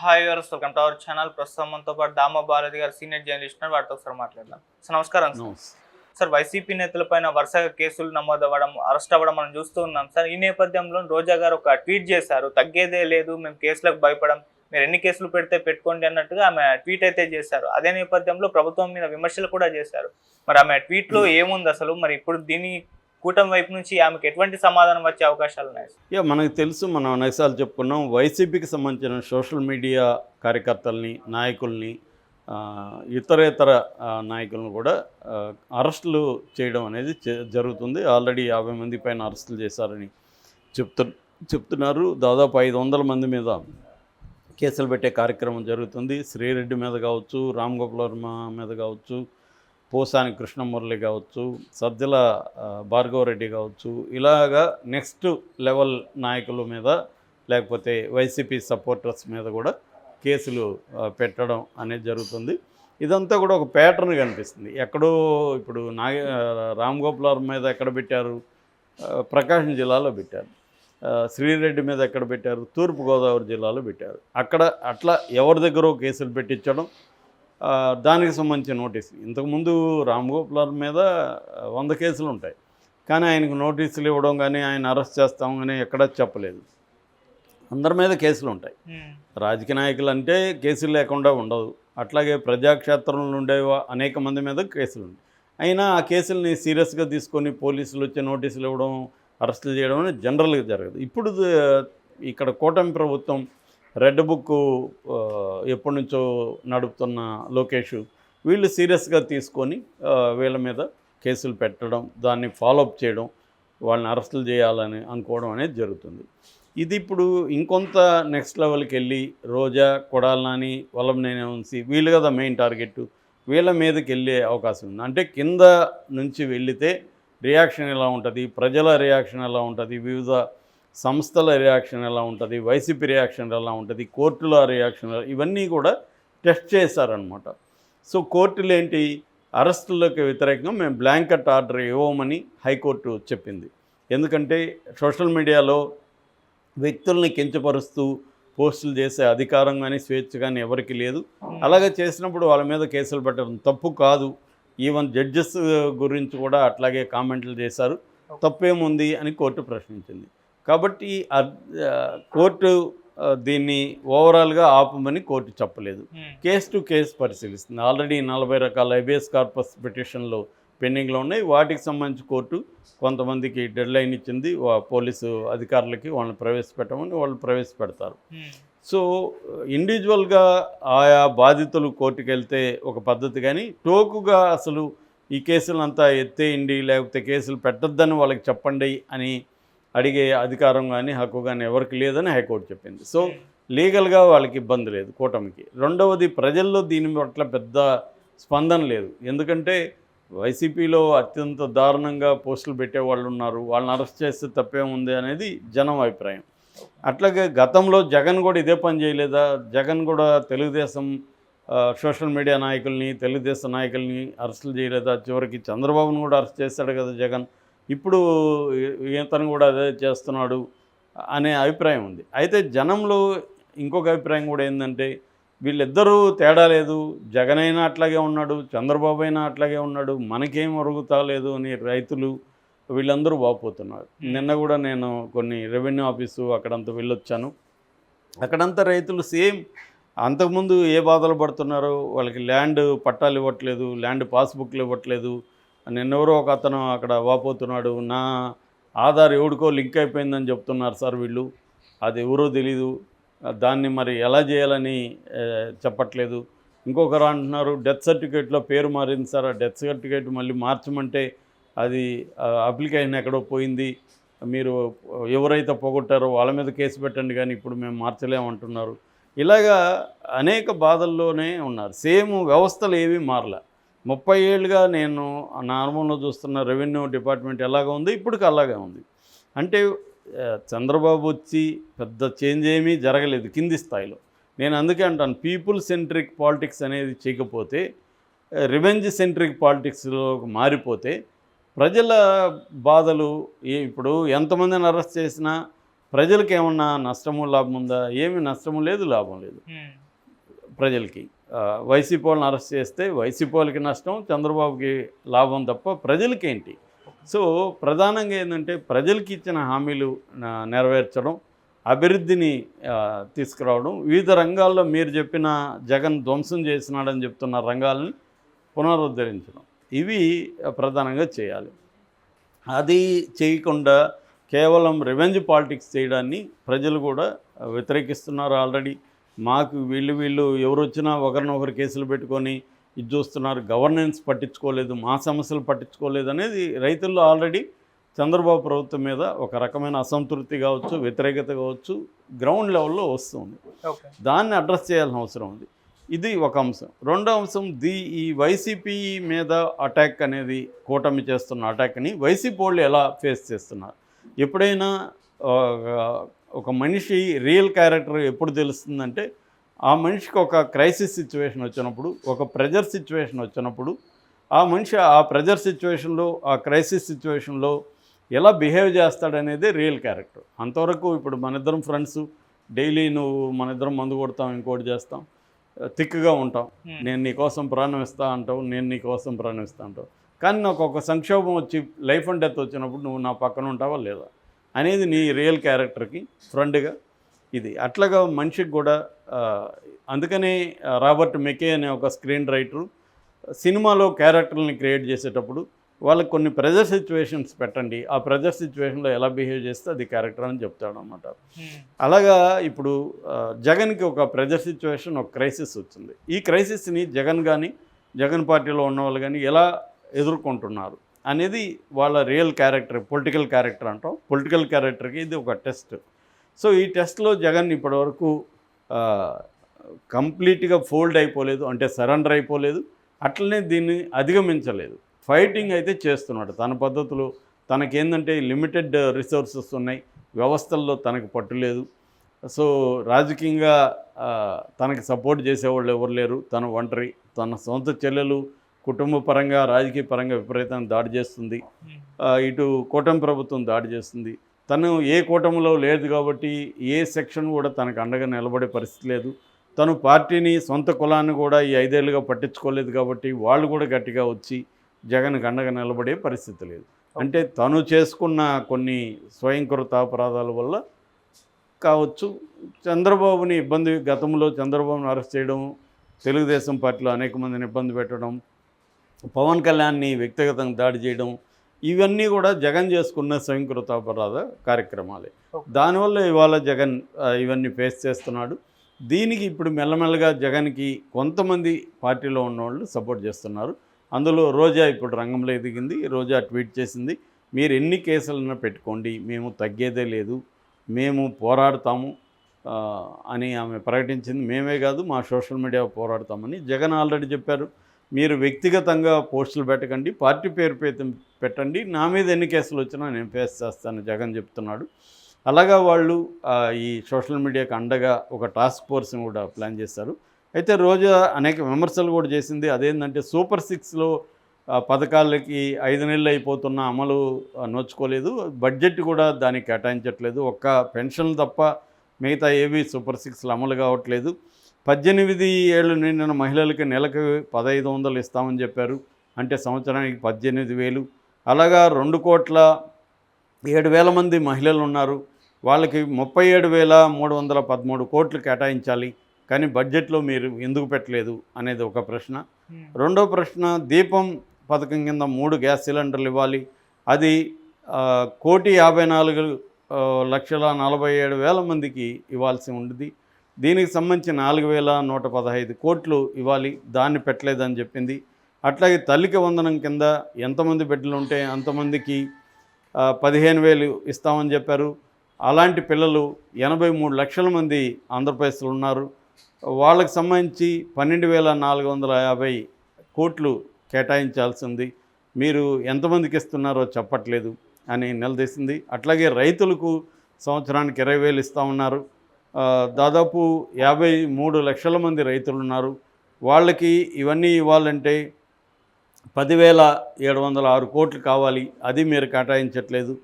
Hi గారు welcome to our channel. ప్రస్తుతం మనతో పాటు దామ భారతి గారు సీనియర్ జర్నలిస్ట్ వాటితో ఒకసారి మాట్లాడదాం. సార్ నమస్కారం సార్. వైసీపీ నేతలపైన వరుసగా కేసులు నమోదు అవ్వడం అరెస్ట్ అవ్వడం మనం చూస్తూ ఉన్నాం. సార్ ఈ నేపథ్యంలో రోజా గారు ఒక ట్వీట్ చేశారు. తగ్గేదే లేదు మేము కేసులకు భయపడం మీరు ఎన్ని కేసులు పెడితే పెట్టుకోండి అన్నట్టుగా ఆమె ట్వీట్ అయితే చేశారు. అదే నేపథ్యంలో ప్రభుత్వం మీద విమర్శలు కూడా చేశారు. మరి ఆమె ట్వీట్లో ఏముంది అసలు? మరి ఇప్పుడు దీని కూటమి వైపు నుంచి ఆమెకు ఎటువంటి సమాధానం వచ్చే అవకాశాలు ఉన్నాయి? ఇక మనకు తెలుసు మనం అనేకసార్లు చెప్పుకున్నాం. వైసీపీకి సంబంధించిన సోషల్ మీడియా కార్యకర్తల్ని నాయకుల్ని ఇతరేతర నాయకులను కూడా అరెస్టులు చేయడం అనేది జరుగుతుంది. ఆల్రెడీ యాభై మంది పైన అరెస్టులు చేశారని చెప్తు చెప్తున్నారు. దాదాపు ఐదు వందల మంది మీద కేసులు పెట్టే కార్యక్రమం జరుగుతుంది. శ్రీరెడ్డి మీద కావచ్చు రామ్ గోపాల్ వర్మ మీద కావచ్చు పోసాని కృష్ణమురళి కావచ్చు సజ్జల భార్గవరెడ్డి కావచ్చు ఇలాగా నెక్స్ట్ లెవెల్ నాయకుల మీద లేకపోతే వైసీపీ సపోర్టర్స్ మీద కూడా కేసులు పెట్టడం అనేది జరుగుతుంది. ఇదంతా కూడా ఒక ప్యాటర్న్ కనిపిస్తుంది ఎక్కడో ఇప్పుడు నాగ రామ్ గోపాల్ మీద ఎక్కడ పెట్టారు? ప్రకాశం జిల్లాలో పెట్టారు. శ్రీరెడ్డి మీద ఎక్కడ పెట్టారు? తూర్పుగోదావరి జిల్లాలో పెట్టారు. అక్కడ అట్లా ఎవరి దగ్గర కేసులు పెట్టించడం? దానికి సంబంధించిన నోటీస్ ఇంతకుముందు రామ్ గోపాల్ మీద వంద కేసులు ఉంటాయి. కానీ ఆయనకు నోటీసులు ఇవ్వడం కానీ ఆయన అరెస్ట్ చేస్తాం కానీ ఎక్కడా చెప్పలేదు. అందరి మీద కేసులు ఉంటాయి. రాజకీయ నాయకులు అంటే కేసులు లేకుండా ఉండదు. అట్లాగే ప్రజాక్షేత్రంలో ఉండే అనేక మంది మీద కేసులు ఉంటాయి. అయినా ఆ కేసుల్ని సీరియస్గా తీసుకొని పోలీసులు వచ్చి నోటీసులు ఇవ్వడం అరెస్టులు చేయడం అనేది జనరల్గా జరగదు. ఇప్పుడు ఇక్కడ కూటమి ప్రభుత్వం రెడ్ బుక్ ఎప్పటి నుంచో నడుపుతున్న లోకేష్ వీళ్ళు సీరియస్గా తీసుకొని వీళ్ళ మీద కేసులు పెట్టడం దాన్ని ఫాలోఅప్ చేయడం వాళ్ళని అరెస్టులు చేయాలని అనుకోవడం అనేది జరుగుతుంది. ఇది ఇప్పుడు ఇంకొంత నెక్స్ట్ లెవెల్కి వెళ్ళి రోజా కొడాలని వల్లభనేని వంశీ వీళ్ళు కదా మెయిన్ టార్గెట్ వీళ్ళ మీదకి వెళ్ళే అవకాశం ఉంది. అంటే కింద నుంచి వెళితే రియాక్షన్ ఎలా ఉంటుంది? ప్రజల రియాక్షన్ ఎలా ఉంటుంది? వివిధ సంస్థల రియాక్షన్ ఎలా ఉంటుంది వైసీపీ రియాక్షన్ ఎలా ఉంటుంది కోర్టుల రియాక్షన్ ఇవన్నీ కూడా టెస్ట్ చేశారనమాట సో కోర్టులు ఏంటి అరెస్టులకు వ్యతిరేకంగా మేము బ్లాంకెట్ ఆర్డర్ ఇవ్వమని హైకోర్టు చెప్పింది. ఎందుకంటే సోషల్ మీడియాలో వ్యక్తుల్ని కించపరుస్తూ పోస్టులు చేసే అధికారం కానీ స్వేచ్ఛ కానీ ఎవరికి లేదు. అలాగే చేసినప్పుడు వాళ్ళ మీద కేసులు పెట్టడం తప్పు కాదు. ఈవెన్ జడ్జెస్ గురించి కూడా అట్లాగే కామెంట్లు చేశారు. తప్పేముంది అని కోర్టు ప్రశ్నించింది. కాబట్టి కోర్టు దీన్ని ఓవరాల్గా ఆపమని కోర్టు చెప్పలేదు. కేస్ టు కేసు పరిశీలిస్తుంది. ఆల్రెడీ నలభై రకాల హెబియస్ కార్పస్ పిటిషన్లు పెండింగ్లో ఉన్నాయి. వాటికి సంబంధించి కోర్టు కొంతమందికి డెడ్ లైన్ ఇచ్చింది పోలీసు అధికారులకి వాళ్ళని ప్రవేశపెట్టమని వాళ్ళు ప్రవేశపెడతారు. సో ఇండివిజువల్గా ఆయా బాధితులు కోర్టుకు వెళ్తే ఒక పద్ధతి కానీ టోకుగా అసలు ఈ కేసులంతా ఎత్తేయండి లేకపోతే కేసులు పెట్టొద్దని వాళ్ళకి చెప్పండి అని అడిగే అధికారం కానీ హక్కు కానీ ఎవరికి లేదని హైకోర్టు చెప్పింది. సో లీగల్గా వాళ్ళకి ఇబ్బంది లేదు కూటమికి. రెండవది ప్రజల్లో దీని పట్ల పెద్ద స్పందన లేదు. ఎందుకంటే వైసీపీలో అత్యంత దారుణంగా పోస్టులు పెట్టే వాళ్ళు ఉన్నారు. వాళ్ళని అరెస్ట్ చేస్తే తప్పేముంది అనేది జనం అభిప్రాయం. అట్లాగే గతంలో జగన్ కూడా ఇదే పని చేయలేదా? జగన్ కూడా తెలుగుదేశం సోషల్ మీడియా నాయకుల్ని తెలుగుదేశం నాయకుల్ని అరెస్టులు చేయలేదా? చివరికి చంద్రబాబును కూడా అరెస్ట్ చేశాడు కదా జగన్. ఇప్పుడు ఈతను కూడా అదే చేస్తున్నాడు అనే అభిప్రాయం ఉంది. అయితే జనంలో ఇంకొక అభిప్రాయం కూడా ఏంటంటే వీళ్ళిద్దరూ తేడా లేదు. జగన్ అయినా అట్లాగే ఉన్నాడు చంద్రబాబు అయినా అట్లాగే ఉన్నాడు మనకేం ఒరుగుతా లేదు అని రైతులు వీళ్ళందరూ బాగుపోతున్నారు నిన్న కూడా నేను కొన్ని రెవెన్యూ ఆఫీసు అక్కడంతా వెళ్ళొచ్చాను. అక్కడంతా రైతులు సేమ్ అంతకుముందు ఏ బాధలు పడుతున్నారో వాళ్ళకి ల్యాండ్ పట్టాలు ఇవ్వట్లేదు ల్యాండ్ పాస్బుక్లు ఇవ్వట్లేదు నిన్నెవరో ఒక అతను అక్కడ వాపోతున్నాడు. నా ఆధార్ ఎవడికో లింక్ అయిపోయిందని చెప్తున్నారు సార్ వీళ్ళు. అది ఎవరో తెలీదు. దాన్ని మరి ఎలా చేయాలని చెప్పట్లేదు. ఇంకొకరు అంటున్నారు డెత్ సర్టిఫికేట్లో పేరు మారింది సార్. ఆ డెత్ సర్టిఫికేట్ మళ్ళీ మార్చమంటే అది అప్లికేషన్ ఎక్కడో పోయింది. మీరు ఎవరైతే పోగొట్టారో వాళ్ళ మీద కేసు పెట్టండి కానీ ఇప్పుడు మేము మార్చలేమంటున్నారు ఇలాగా అనేక బాధల్లోనే ఉన్నారు. సేమ్ వ్యవస్థలు ఏవి మారలే. ముప్పై ఏళ్ళుగా నేను నా అనుభవంలో చూస్తున్న రెవెన్యూ డిపార్ట్మెంట్ ఎలాగ ఉంది ఇప్పటికి అలాగే ఉంది. అంటే చంద్రబాబు వచ్చి పెద్ద చేంజ్ ఏమీ జరగలేదు కింది స్థాయిలో. నేను అందుకే అంటాను పీపుల్ సెంట్రిక్ పాలిటిక్స్ అనేది చేయకపోతే రివెంజ్ సెంట్రిక్ పాలిటిక్స్లో మారిపోతే ప్రజల బాధలు ఏ- ఇప్పుడు ఎంతమందిని అరెస్ట్ చేసినా ప్రజలకు ఏమన్నా నష్టము లాభం ఉందా? ఏమి నష్టము లేదు లాభం లేదు. ప్రజలకి. వైసీపీ వాళ్ళని అరెస్ట్ చేస్తే వైసీపీ వాళ్ళకి నష్టం చంద్రబాబుకి లాభం తప్ప ప్రజలకేంటి? సో ప్రధానంగా ఏంటంటే ప్రజలకి ఇచ్చిన హామీలు నెరవేర్చడం అభివృద్ధిని తీసుకురావడం వివిధ రంగాల్లో మీరు చెప్పిన జగన్ ధ్వంసం చేసినాడని చెప్తున్న రంగాలని పునరుద్ధరించడం ఇవి ప్రధానంగా చేయాలి. అది చేయకుండా కేవలం రివెంజ్ పాలిటిక్స్ చేయడాన్ని ప్రజలు కూడా వ్యతిరేకిస్తున్నారు ఆల్రెడీ. మాకు వీళ్ళు వీళ్ళు ఎవరు వచ్చినా ఒకరినొకరు కేసులు పెట్టుకొని ఇది చూస్తున్నారు. గవర్నెన్స్ పట్టించుకోలేదు మా సమస్యలు పట్టించుకోలేదు అనేది రైతుల్లో ఆల్రెడీ చంద్రబాబు ప్రభుత్వం మీద ఒక రకమైన అసంతృప్తి కావచ్చు వ్యతిరేకత కావచ్చు గ్రౌండ్ లెవెల్లో వస్తుంది. దాన్ని అడ్రస్ చేయాల్సిన అవసరం ఉంది. ఇది ఒక అంశం. రెండో అంశం ది ఈ వైసీపీ మీద అటాక్ అనేది కూటమి చేస్తున్న అటాక్ని వైసీపీ వాళ్ళు ఎలా ఫేస్ చేస్తున్నారు? ఎప్పుడైనా ఒక మనిషి రియల్ క్యారెక్టర్ ఎప్పుడు తెలుస్తుందంటే ఆ మనిషికి ఒక క్రైసిస్ సిచ్యువేషన్ వచ్చినప్పుడు ఒక ప్రెజర్ సిచ్యువేషన్ వచ్చినప్పుడు ఆ మనిషి ఆ ప్రెజర్ సిచ్యువేషన్లో ఆ క్రైసిస్ సిచ్యువేషన్లో ఎలా బిహేవ్ చేస్తాడనేదే రియల్ క్యారెక్టర్. అంతవరకు ఇప్పుడు మన ఇద్దరం ఫ్రెండ్స్ డైలీ నువ్వు మన ఇద్దరం మందు కొడతాం ఇంకోటి చేస్తాం థిక్గా ఉంటాం. నేను నీ కోసం ప్రాణం ఇస్తా అంటావు నేను నీ కోసం ప్రాణం ఇస్తా అంటావు. కానీ నాకు ఒక సంక్షోభం వచ్చి లైఫ్ అండ్ డెత్ వచ్చినప్పుడు నువ్వు నా పక్కన ఉంటావా లేదా? అనేది నీ రియల్ క్యారెక్టర్కి ఫ్రెండ్గా ఇది. అట్లాగా మనిషికి కూడా అందుకనే రాబర్ట్ మెకే అనే ఒక స్క్రీన్ రైటరు సినిమాలో క్యారెక్టర్ని క్రియేట్ చేసేటప్పుడు వాళ్ళకి కొన్ని ప్రెజర్ సిచ్యువేషన్స్ పెట్టండి. ఆ ప్రెజర్ సిచ్యువేషన్లో ఎలా బిహేవ్ చేస్తే అది క్యారెక్టర్ అని చెప్తాడు అనమాట ఉమ్, అలాగా ఇప్పుడు జగన్కి ఒక ప్రెజర్ సిచ్యువేషన్ ఒక క్రైసిస్ వచ్చింది. ఈ క్రైసిస్ని జగన్ కానీ జగన్ పార్టీలో ఉన్న వాళ్ళు కానీ ఎలా ఎదుర్కొంటున్నారు? అనేది వాళ్ళ రియల్ క్యారెక్టర్ పొలిటికల్ క్యారెక్టర్ అంటాం. పొలిటికల్ క్యారెక్టర్కి ఇది ఒక టెస్ట్ సో ఈ టెస్ట్లో జగన్ ఇప్పటివరకు కంప్లీట్గా ఫోల్డ్ అయిపోలేదు. అంటే సరెండర్ అయిపోలేదు. అట్లనే దీన్ని అధిగమించలేదు. ఫైటింగ్ అయితే చేస్తున్నాడు. తన పద్ధతులు తనకేందంటే లిమిటెడ్ రిసోర్సెస్ ఉన్నాయి. వ్యవస్థల్లో తనకు పట్టు లేదు. సో రాజకీయంగా తనకి సపోర్ట్ చేసేవాళ్ళు ఎవరు లేరు. తన ఒంటరి తన సొంత చెల్లెలు కుటుంబ పరంగా రాజకీయ పరంగా విపరీతంగా దాడి చేస్తుంది. ఆ, ఇటు కూటమి ప్రభుత్వం దాడి చేస్తుంది. తను ఏ కూటమిలో లేదు కాబట్టి ఏ సెక్షన్ కూడా తనకు అండగా నిలబడే పరిస్థితి లేదు. తను పార్టీని సొంత కులాన్ని కూడా ఈ ఐదేళ్ళుగా పట్టించుకోలేదు కాబట్టి వాళ్ళు కూడా గట్టిగా వచ్చి జగన్కి అండగా నిలబడే పరిస్థితి లేదు. అంటే తను చేసుకున్న కొన్ని స్వయంకృత అపరాధాల వల్ల కావచ్చు. చంద్రబాబుని ఇబ్బంది గతంలో చంద్రబాబుని అరెస్ట్ చేయడం తెలుగుదేశం పార్టీలో అనేక మందిని ఇబ్బంది పెట్టడం పవన్ కళ్యాణ్ని వ్యక్తిగతంగా దాడి చేయడం ఇవన్నీ కూడా జగన్ చేసుకున్న స్వయంకృత అపరాధ కార్యక్రమాలే. దానివల్ల ఇవాళ జగన్ ఇవన్నీ ఫేస్ చేస్తున్నాడు. దీనికి ఇప్పుడు మెల్లమెల్లగా జగన్కి కొంతమంది పార్టీలో ఉన్నవాళ్ళు సపోర్ట్ చేస్తున్నారు. అందులో రోజా ఇప్పుడు రంగంలో ఎదిగింది రోజా ట్వీట్ చేసింది మీరు ఎన్ని కేసులన్నా పెట్టుకోండి మేము తగ్గేదే లేదు మేము పోరాడతాము అని ఆమె ప్రకటించింది. మేమే కాదు మా సోషల్ మీడియా పోరాడతామని జగన్ ఆల్రెడీ చెప్పారు. మీరు వ్యక్తిగతంగా పోస్టులు పెట్టకండి పార్టీ పేరు పెట్టండి. నా మీద ఎన్ని కేసులు వచ్చినా నేను ఫేస్ చేస్తాను జగన్ చెప్తున్నాడు. అలాగా వాళ్ళు ఈ సోషల్ మీడియాకు అండగా ఒక టాస్క్ ఫోర్స్ని కూడా ప్లాన్ చేశారు. అయితే రోజా అనేక విమర్శలు కూడా చేసింది అదేంటంటే సూపర్ సిక్స్లో పథకాలకి ఐదు నెలలు అయిపోతున్న అమలు నోచుకోలేదు. బడ్జెట్ కూడా దానికి కేటాయించట్లేదు. ఒక్క పెన్షన్ తప్ప మిగతా ఏవి సూపర్ సిక్స్లు అమలు కావట్లేదు. పద్దెనిమిది ఏళ్ళు నిండిన మహిళలకి నెలకు పదహైదు వందలు ఇస్తామని చెప్పారు. అంటే సంవత్సరానికి పద్దెనిమిది వేలు. అలాగా రెండు కోట్ల ఏడు వేల మంది మహిళలు ఉన్నారు. వాళ్ళకి ముప్పై ఏడు వేల మూడు వందల పదమూడు కోట్లు కేటాయించాలి. కానీ బడ్జెట్లో మీరు ఎందుకు పెట్టలేదు అనేది ఒక ప్రశ్న. ఉమ్, రెండో ప్రశ్న దీపం పథకం కింద మూడు గ్యాస్ సిలిండర్లు ఇవ్వాలి. అది కోటి యాభై నాలుగు లక్షల నలభై ఏడు వేల మందికి ఇవ్వాల్సి ఉంది దీనికి సంబంధించి నాలుగు వేల నూట పదహైదు కోట్లు ఇవ్వాలి దాన్ని పెట్టలేదని చెప్పింది. అట్లాగే తల్లికి వందనం కింద ఎంతమంది బిడ్డలు ఉంటే అంతమందికి పదిహేను వేలు ఇస్తామని చెప్పారు. అలాంటి పిల్లలు ఎనభై మూడు లక్షల మంది ఆంధ్రప్రదేశ్లో ఉన్నారు. వాళ్ళకి సంబంధించి పన్నెండు వేల నాలుగు వందల యాభై కోట్లు కేటాయించాల్సింది. మీరు ఎంతమందికి ఇస్తున్నారో చెప్పట్లేదు అని నిలదీసింది. అట్లాగే రైతులకు సంవత్సరానికి ఇరవై వేలు ఇస్తా ఉన్నారు. దాదాపు యాభై మూడు లక్షల మంది రైతులు ఉన్నారు వాళ్ళకి ఇవన్నీ ఇవ్వాలంటే పదివేల ఏడు వందల ఆరు కోట్లు కావాలి. అది మీరు కేటాయించట్లేదు.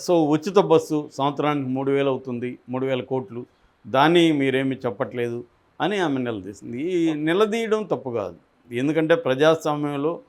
సో ఉచిత బస్సు సంవత్సరానికి మూడు వేలు అవుతుంది మూడు వేల కోట్లు. దాన్ని మీరేమి చెప్పట్లేదు అని ఆమె నిలదీసింది. ఈ నిలదీయడం తప్పు కాదు. ఎందుకంటే ప్రజాస్వామ్యంలో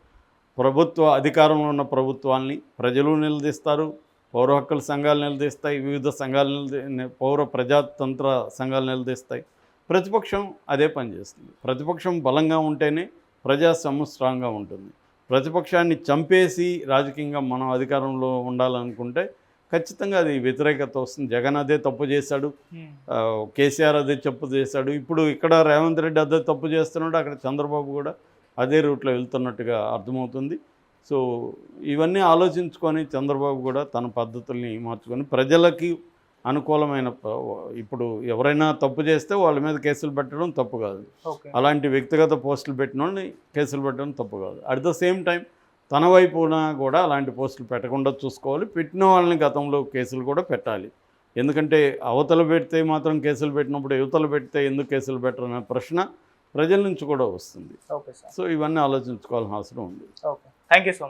ప్రభుత్వ అధికారంలో ఉన్న ప్రభుత్వాల్ని ప్రజలు నిలదీస్తారు. పౌర హక్కుల సంఘాలు నిలదీస్తాయి వివిధ సంఘాలు నిలదీ పౌర ప్రజాతంత్ర సంఘాలు నిలదీస్తాయి. ప్రతిపక్షం అదే పని చేస్తుంది. ప్రతిపక్షం బలంగా ఉంటేనే ప్రజాస్వామ్యం స్ట్రాంగ్గా ఉంటుంది. ప్రతిపక్షాన్ని చంపేసి రాజకీయంగా మనం అధికారంలో ఉండాలనుకుంటే ఖచ్చితంగా అది వ్యతిరేకత వస్తుంది. జగన్ అదే తప్పు చేశాడు. కేసీఆర్ అదే తప్పు చేశాడు. ఇప్పుడు ఇక్కడ రేవంత్ రెడ్డి అదే తప్పు చేస్తున్నాడు. అక్కడ చంద్రబాబు కూడా అదే రూట్లో వెళ్తున్నట్టుగా అర్థమవుతుంది. సో ఇవన్నీ ఆలోచించుకొని చంద్రబాబు కూడా తన పద్ధతుల్ని మార్చుకొని ప్రజలకి అనుకూలమైన ఇప్పుడు ఎవరైనా తప్పు చేస్తే వాళ్ళ మీద కేసులు పెట్టడం తప్పు కాదు. అలాంటి వ్యక్తిగత పోస్టులు పెట్టిన వాళ్ళని కేసులు పెట్టడం తప్పు కాదు. అట్ ద సేమ్ టైం తన వైపున కూడా అలాంటి పోస్టులు పెట్టకుండా చూసుకోవాలి. పెట్టిన వాళ్ళని గతంలో కేసులు కూడా పెట్టాలి. ఎందుకంటే అవతల పెడితే మాత్రం కేసులు పెట్టినప్పుడు యువతలు పెడితే ఎందుకు కేసులు పెట్టరు ప్రశ్న ప్రజల నుంచి కూడా వస్తుంది. సో ఇవన్నీ ఆలోచించుకోవాల్సిన అవసరం ఉంది. Okay. Thank you so much.